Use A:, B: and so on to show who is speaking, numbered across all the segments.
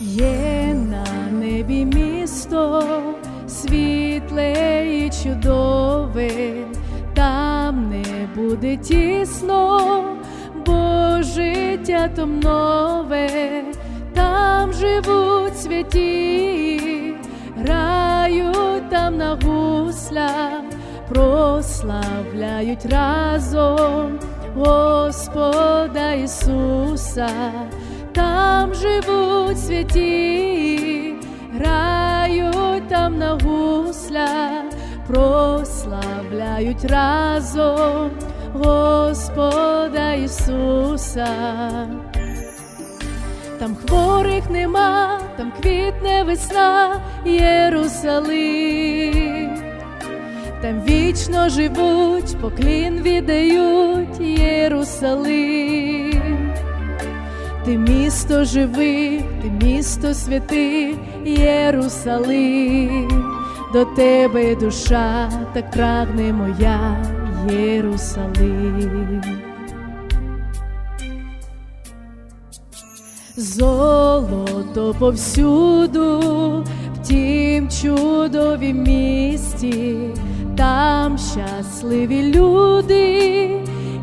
A: Є на небі місто світле і чудове, там не буде тісно, бо життя там нове, там живуть святі, грають там на гуслях, прославляють разом Господа Ісуса, там живуть святі, грають там на гуслях, прославляють разом Господа Ісуса. Там хворих нема, там квітне весна, Єрусалим. Там вічно живуть, поклін віддають Єрусалим. Ти місто живих, ти місто святих, Єрусалим. До тебе душа так прагне моя, Єрусалим. Золото повсюду, в тім чудовім місті, там щасливі люди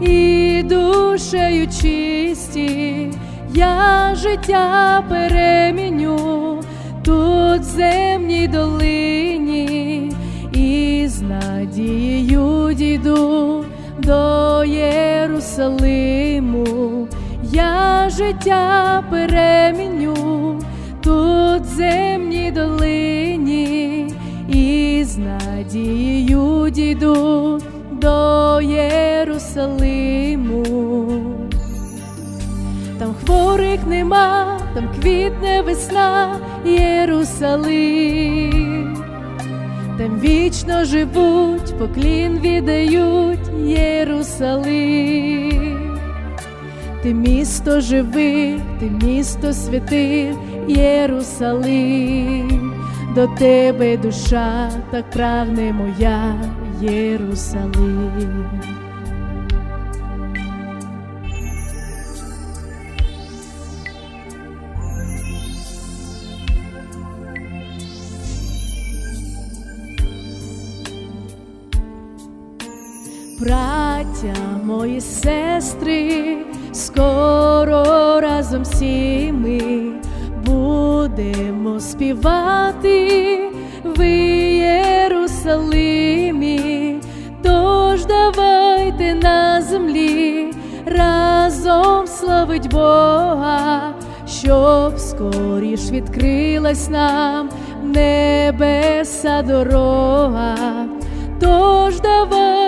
A: і душею чисті, я життя переміню тут в земній долині, і з надією діду до Єрусалиму. Я життя переміню тут в земній долині, і з надією діду до Єрусалиму. Хворих нема, там квітне весна, Єрусалим. Там вічно живуть, поклін віддають Єрусалим. Ти місто живих, ти місто святих, Єрусалим, до тебе душа так прагне моя, Єрусалим. Браття мої сестри, скоро разом всі ми будемо співати в Єрусалимі, тож давайте на землі разом славить Бога, щоб скоріш відкрилась нам небеса дорога. Тож давайте на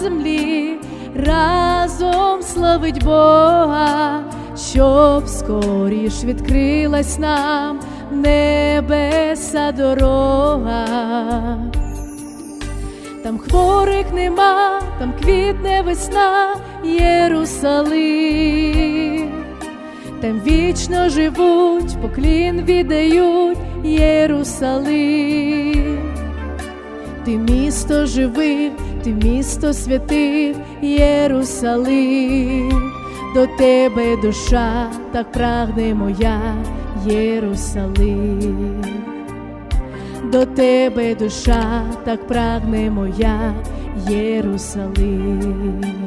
A: землі разом славить Бога, щоб скоріш відкрилась нам небеса дорога. Там хворих нема, там квітне весна, Єрусалим. Там вічно живуть, поклін віддають Єрусалим. Ти місто живих, ти місто святих, Єрусалим, до тебе душа так прагне моя, Єрусалим, до тебе душа так прагне моя, Єрусалим.